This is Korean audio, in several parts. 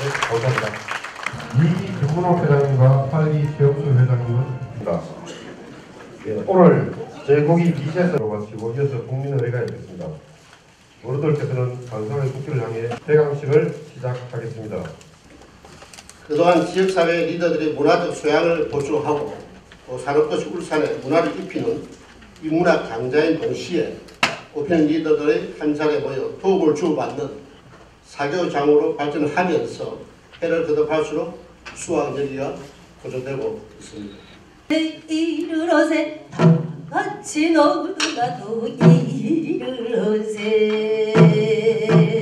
네, 감사합니다. 이금문호 회장님과 팔리 최영수 회장님은 입니다. 예, 오늘 제국이 미세서로 마치고 이어서 국민의회가 열렸습니다. 어르들께서는 간상의 국기를 향해 폐강식을 시작하겠습니다. 그동안 지역사회 리더들의 문화적 소양을 보충하고 또 산업도시 울산에 문화를 입히는 이 문화 강자인 동시에 꼽히는 리더들의 한 자리에 모여 도움을 주고받는 사교장으로 발전하면서 해를 거듭할수록 수학 열기가 고조되고 있습니다. 이르러세 다 같이 너무나도 이르러세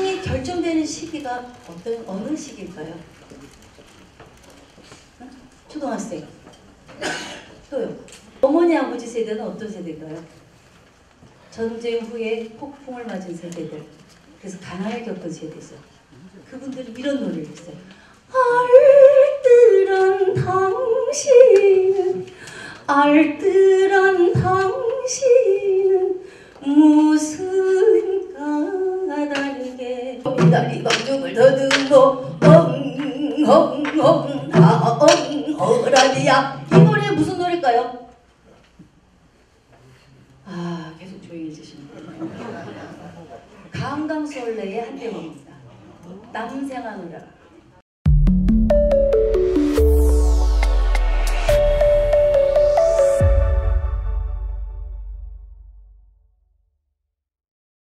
이 결정되는 시기가 어떤 어느 시기일까요? 응? 초등학생 또요 어머니 아버지 세대는 어떤 세대일까요? 전쟁 후에 폭풍을 맞은 세대들 그래서 가난을 겪은 세대죠 그분들은 이런 노래를 했어요. 알뜰한 당신은 알뜰한 당신은 무슨 까닭에 이다리 방죽을 더듬고 엉엉엉 하엉어라디야. 이 노래 무슨 노래일까요? 아 계속 거예요 강강솔레의 한대목입니다. 남생하노라